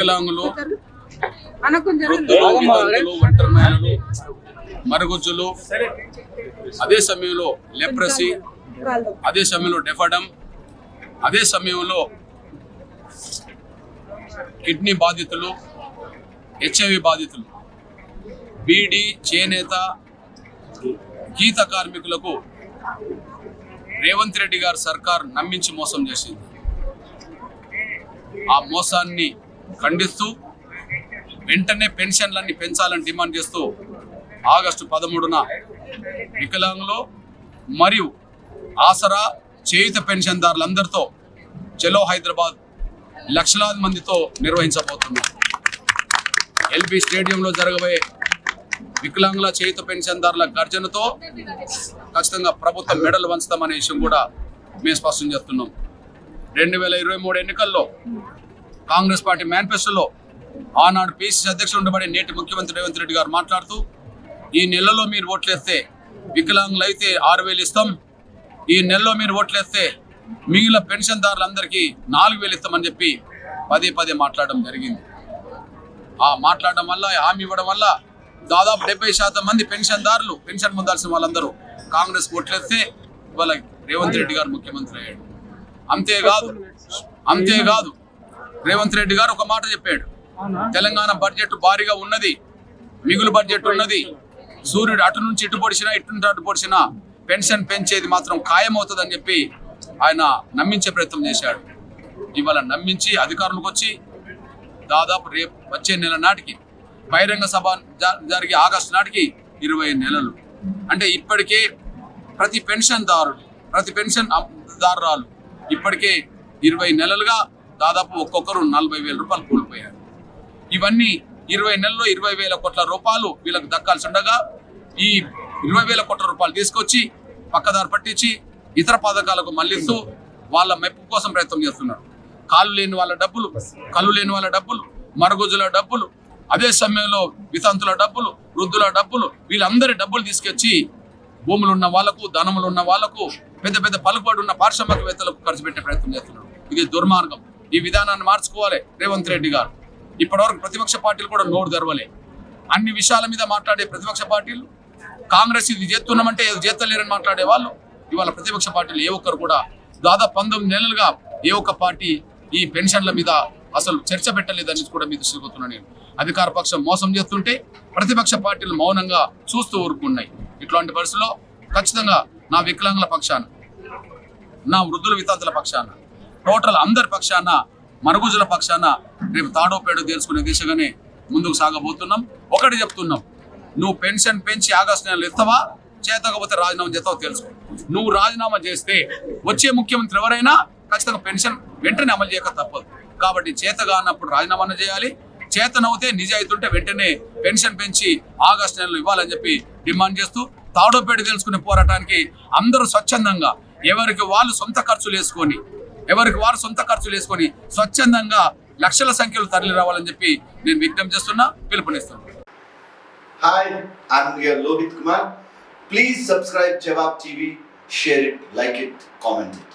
వికలాంగులు ఒంటరి మహిళలు మరుగుజ్జులు అదే సమయంలో లెప్రసీ అదే సమయంలో డెఫడమ్ అదే సమయంలో కిడ్నీ బాధితులు హెచ్ఐవి బాధితులు బీడీ చేనేత గీత కార్మికులకు రేవంత్ రెడ్డి గారి సర్కార్ నమ్మించి మోసం చేసింది. ఆ మోసాన్ని ఖండిస్తూ వెంటనే పెన్షన్లన్నీ పెంచాలని డిమాండ్ చేస్తూ ఆగస్టు పదమూడున వికలాంగులు మరియు ఆసరా చేయుత పెన్షన్దారులందరితో చెలో హైదరాబాద్ లక్షలాది మందితో నిర్వహించబోతున్నాం. ఎల్బీ స్టేడియంలో జరగబోయే వికలాంగుల చేయుత పెన్షన్దారుల గర్జనతో ఖచ్చితంగా ప్రభుత్వం మెడలు వంచుతామనే విషయం కూడా మేము స్పష్టం చేస్తున్నాం. రెండు వేల ఇరవై మూడు ఎన్నికల్లో కాంగ్రెస్ పార్టీ మేనిఫెస్టోలో ఆనాడు పిసిసి అధ్యక్షుడు ఉండబడే నేటి ముఖ్యమంత్రి రేవంత్ రెడ్డి గారు మాట్లాడుతూ ఈ నెలలో మీరు ఓట్లేస్తే వికలాంగులు అయితే ఆరు వేలు ఇస్తాం. ఈ నెలలో మీరు ఓట్లేస్తే మిగిలిన పెన్షన్దారులందరికీ నాలుగు వేలు ఇస్తామని చెప్పి పదే పదే మాట్లాడడం జరిగింది. ఆ మాట్లాడడం వల్ల హామీ ఇవ్వడం వల్ల దాదాపు డెబ్బై శాతం మంది పెన్షన్దారులు పెన్షన్ పొందాల్సిన వాళ్ళందరూ కాంగ్రెస్ ఓట్లేస్తే ఇవాళ రేవంత్ రెడ్డి గారు ముఖ్యమంత్రి అయ్యాడు అంతేకాదు అంతేకాదు రేవంత్ రెడ్డి గారు ఒక మాట చెప్పాడు. తెలంగాణ బడ్జెట్ భారీగా ఉన్నది మిగులు బడ్జెట్ ఉన్నది. సూర్యుడు అటు నుంచి ఇటు పొడిచినా ఇటు నుంచి అటు పొడిచినా పెన్షన్ పెంచేది మాత్రం ఖాయమవుతుందని చెప్పి ఆయన నమ్మించే ప్రయత్నం చేశాడు. ఇవాళ నమ్మించి అధికారులకు వచ్చి దాదాపు రేపు వచ్చే నెల నాటికి బహిరంగ సభ జరిగే ఆగస్టు నాటికి ఇరవై నెలలు. అంటే ఇప్పటికే ప్రతి పెన్షన్దారుడు ప్రతి పెన్షన్ దారురాలు ఇప్పటికే ఇరవై నెలలుగా దాదాపు ఒక్కొక్కరు నలభై వేల రూపాయలు కోల్పోయారు. ఇవన్నీ ఇరవై నెలల్లో ఇరవై వేల కోట్ల రూపాయలు వీళ్ళకి దక్కాల్సి ఉండగా ఈ ఇరవై వేల కోట్ల రూపాయలు తీసుకొచ్చి పక్కదారి పట్టించి ఇతర పథకాలకు మళ్ళిస్తూ వాళ్ళ మెప్పు కోసం ప్రయత్నం చేస్తున్నారు. కాళ్ళు లేని వాళ్ళ డబ్బులు కళ్ళు లేని వాళ్ళ డబ్బులు మరుగుజుల డబ్బులు అదే సమయంలో వితంతుల డబ్బులు వృద్ధుల డబ్బులు వీళ్ళందరి డబ్బులు తీసుకొచ్చి భూములు ఉన్న వాళ్ళకు ధనములు ఉన్న వాళ్ళకు పెద్ద పెద్ద పలుకుబడి ఉన్న పారిశ్రామికవేత్తలకు ఖర్చు పెట్టే ప్రయత్నం చేస్తున్నారు. ఇది దుర్మార్గం. ఈ విధానాన్ని మార్చుకోవాలి. రేవంత్ రెడ్డి గారు. ఇప్పటివరకు ప్రతిపక్ష పార్టీలు కూడా నోరు తెరవలే. అన్ని విషయాల మీద మాట్లాడే ప్రతిపక్ష పార్టీలు కాంగ్రెస్ ఇది చేస్తున్నామంటే ఇది చేస్తలేరని మాట్లాడే వాళ్ళు ఇవాళ ప్రతిపక్ష పార్టీలు ఏ ఒక్కరు కూడా దాదాపు పంతొమ్మిది నెలలుగా ఏ ఒక్క పార్టీ ఈ పెన్షన్ల మీద అసలు చర్చ పెట్టలేదని కూడా మీ దృష్టికి నేను. అధికార పక్షం మోసం చేస్తుంటే ప్రతిపక్ష పార్టీలు మౌనంగా చూస్తూ ఊరుకున్నాయి. ఇట్లాంటి పరిస్థితుల్లో ఖచ్చితంగా నా వికలాంగుల పక్షాన నా వృద్ధుల వితాంతుల పక్షాన టోటల్ అందరి పక్షాన మరుగుజుల పక్షాన రేపు తాడో పేడో తెలుసుకునే దిశగానే ముందుకు సాగబోతున్నాం. ఒకటి చెప్తున్నాం నువ్వు పెన్షన్ పెంచి ఆగస్టు నెలలు ఇస్తావా చేతకపోతే రాజీనామా చేస్తావో తెలుసుకో. నువ్వు రాజీనామా చేస్తే వచ్చే ముఖ్యమంత్రి ఎవరైనా ఖచ్చితంగా పెన్షన్ వెంటనే అమలు చేయక తప్పదు. కాబట్టి చేతగా అన్నప్పుడు రాజీనామా చేయాలి. చేతనవుతే నిజాయితీ ఉంటే వెంటనే పెన్షన్ పెంచి ఆగస్టు నెలలో ఇవ్వాలని చెప్పి డిమాండ్ చేస్తూ తాడోపేట తెలుసుకునే పోరాటానికి అందరూ స్వచ్ఛందంగా ఎవరికి వాళ్ళు సొంత ఖర్చులు వేసుకొని ఎవరికి వారు సొంత ఖర్చులు వేసుకొని స్వచ్ఛందంగా లక్షల సంఖ్యలో తరలి రావాలని చెప్పి నేను విజ్ఞప్తి చేస్తున్నా పిలుపునిస్తున్నా. Please subscribe Jawab TV share it like it comment it